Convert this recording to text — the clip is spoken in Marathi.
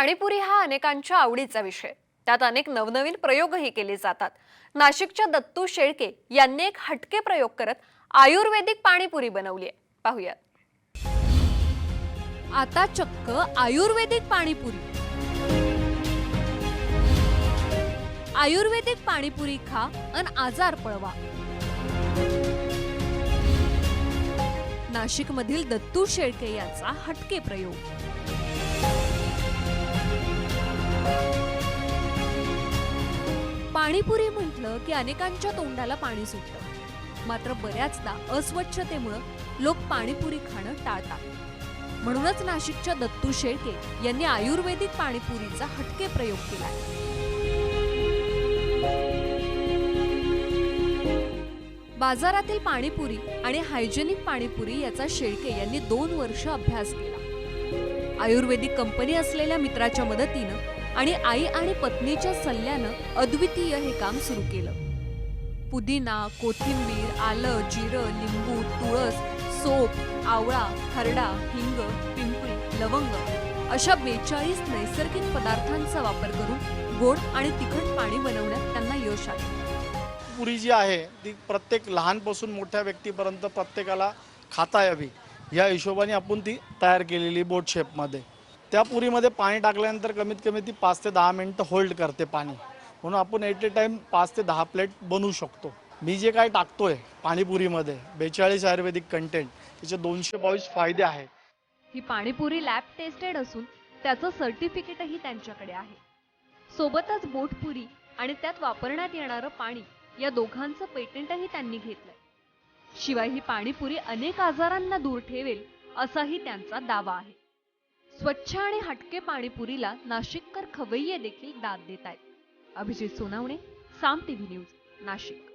पाणीपुरी हा अनेकांच्या आवडीचा विषय. त्यात अनेक नवनवीन प्रयोगही केले जातात. नाशिकच्या दत्तू शेळके यांनी एक हटके प्रयोग करत आयुर्वेदिक पाणीपुरी बनवली आहे. पाहूयात. आता चक्क आयुर्वेदिक पाणीपुरी. आयुर्वेदिक पाणीपुरी खा अन आजार पळवा. नाशिकमधील दत्तू शेळके यांचा हटके प्रयोग. पाणीपुरी म्हटलं की अनेकांच्या तोंडाला पाणी सुटतं मात्र बऱ्याचदा अस्वच्छतेमुळं लोक पाणीपुरी खाणं टाळतात. म्हणूनच नाशिकच्या दत्तू शेळके यांनी आयुर्वेदिक पाणीपुरीचा हटके प्रयोग केला बाजारातील पाणीपुरी आणि हायजेनिक पाणीपुरी याचा शेळके यांनी दोन वर्ष अभ्यास केला. आयुर्वेदिक कंपनी असलेल्या मित्राच्या मदतीनं आणि आई आणि पत्नीच्या सल्ल्यानं अद्वितीय हे काम सुरू केलं. पुदिना कोथिंबीर आलं जिरं लिंबू तुळस सोप आवळा खरडा हिंग पिंपळी लवंग अशा बेचाळीस नैसर्गिक पदार्थांचा वापर करून गोड आणि तिखट पाणी बनवण्यात त्यांना यश आले. पुरी जी आहे ती प्रत्येक लहानपासून मोठ्या व्यक्तीपर्यंत प्रत्येकाला खाता यावी या हिशोबाने आपण ती तयार केलेली बोट शेपमध्ये त्या पुरीमध्ये पाणी टाकल्यानंतर कमीत कमी ती पाच ते दहा मिनटं होल्ड करते पाणी. म्हणून आपण एट ए टाईम पाच ते दहा प्लेट बनवू शकतो. मी जे काय टाकतोय पाणीपुरीमध्ये बेचाळीस आयुर्वेदिक कंटेंट त्याचे दोनशे बावीस फायदे आहेत ही पाणीपुरी लॅब टेस्टेड असून त्याचं सर्टिफिकेटही त्यांच्याकडे आहे. सोबतच बोटपुरी आणि त्यात वापरण्यात येणारं पाणी या दोघांचं पेटंटही त्यांनी घेतलंय. शिवाय ही पाणीपुरी अनेक आजारांना दूर ठेवेल असाही त्यांचा दावा आहे. स्वच्छ आणि हटके पाणीपुरीला नाशिककर खवय्ये देखील दाद देत आहेत. Abhijit Sonawane Saam TV news Nashik.